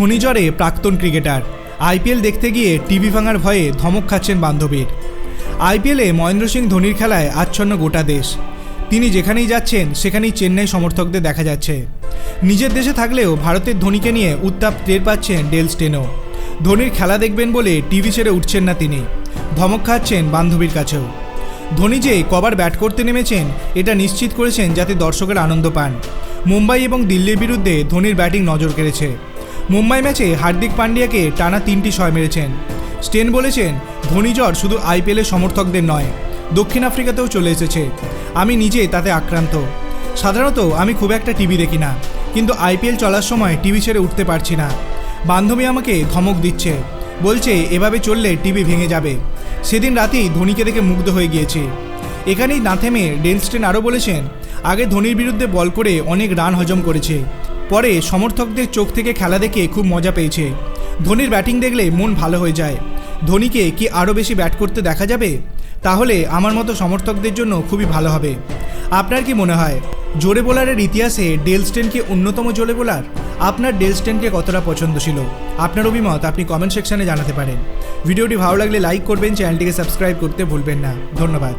ঘূর্ণিঝড়ে প্রাক্তন cricketer. IPL দেখতে গিয়ে টিভি ভাঙার ভয়ে ধমক খাচ্ছেন বান্ধবীর। আইপিএলে মহেন্দ্র সিং ধোনির খেলায় আচ্ছন্ন গোটা দেশ। তিনি যেখানেই যাচ্ছেন, সেখানেই চেন্নাই সমর্থকদের দেখা যাচ্ছে। নিজের দেশে থাকলেও ভারতের ধোনিকে নিয়ে উত্তাপ টের পাচ্ছেন ডেল স্টেনো ধোনির খেলা দেখবেন বলে টিভি ছেড়ে উঠছেন না তিনি। ধমক খাচ্ছেন বান্ধবীর কাছেও। ধোনি যে কবার ব্যাট করতে নেমেছেন, এটা নিশ্চিত করেছেন যাতে দর্শকের আনন্দ পান। মুম্বাই এবং দিল্লির বিরুদ্ধে ধোনির ব্যাটিং নজর কেড়েছে। মুম্বাই ম্যাচে হার্দিক পান্ডিয়াকে টানা তিনটি ছয় মেরেছেন। স্টেন বলেছেন ধোনিঝড় শুধু আইপিএলের সমর্থকদের নয়, দক্ষিণ আফ্রিকাতেও চলে এসেছে। আমি নিজে তাতে আক্রান্ত। সাধারণত আমি খুব একটা টিভি দেখি না, কিন্তু আইপিএল চলার সময় টিভি ছেড়ে উঠতে পারছি না। বান্ধবী আমাকে ধমক দিচ্ছে, বলছে, এভাবে চললে টিভি ভেঙে যাবে। সেদিন রাতেই ধোনিকে দেখে মুগ্ধ হয়ে গিয়েছি। এখানেই না থেমে ডেলস্টেন আরও বলেছেন, আগে ধোনির বিরুদ্ধে বল করে অনেক রান হজম করেছে। পরে সমর্থকদের চোখ থেকে খেলা দেখে খুব মজা পেয়েছে। ধোনির ব্যাটিং দেখলে মন ভালো হয়ে যায়। ধোনিকে কি আরও বেশি ব্যাট করতে দেখা যাবে? তাহলে আমার মতো সমর্থকদের জন্য খুবই ভালো হবে। আপনার কি মনে হয়? জোরে বোলারের ইতিহাসে ডেলস্টেন কি অন্যতম জোরে বোলার? আপনার ডেলস্টেনকে কতটা পছন্দ ছিল? আপনার অভিমত আপনি কমেন্ট সেকশনে জানাতে পারেন। ভিডিওটি ভালো লাগলে লাইক করবেন, চ্যানেলটিকে সাবস্ক্রাইব করতে ভুলবেন না। ধন্যবাদ।